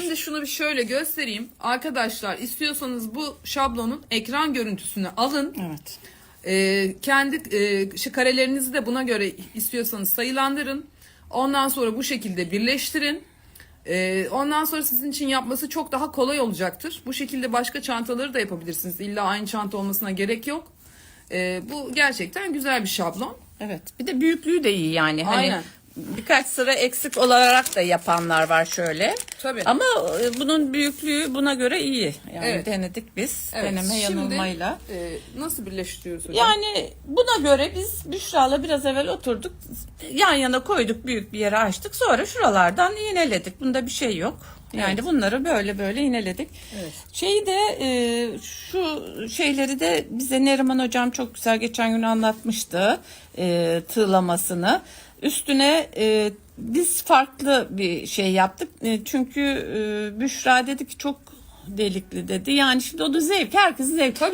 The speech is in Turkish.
Şimdi şunu bir şöyle göstereyim. Arkadaşlar istiyorsanız bu şablonun ekran görüntüsünü alın. Evet. Ee, kendi e, şu karelerinizi de buna göre istiyorsanız sayılandırın. Ondan sonra bu şekilde birleştirin. Ee, ondan sonra sizin için yapması çok daha kolay olacaktır. Bu şekilde başka çantaları da yapabilirsiniz. İlla aynı çanta olmasına gerek yok. Ee, bu gerçekten güzel bir şablon. Evet. Bir de büyüklüğü de iyi yani. Hani Aynen. Birkaç sıra eksik olarak da yapanlar var şöyle. Tabii. Ama e, bunun büyüklüğü buna göre iyi. Yani Evet. denedik biz. Evet, Deneme şimdi, yanılmayla. e, nasıl birleştiriyoruz hocam? Yani buna göre biz Büşra'la biraz evvel oturduk. Yan yana koyduk büyük bir yere açtık. Sonra şuralardan iğneledik. Bunda bir şey yok. Yani bunları böyle böyle iğneledik. Evet. Şeyi de e, şu şeyleri de bize Neriman hocam çok güzel geçen gün anlatmıştı. E, tığlamasını. Üstüne e, biz farklı bir şey yaptık. E, çünkü e, Büşra dedi ki çok delikli dedi. Yani şimdi o da zevk. Herkesin zevki.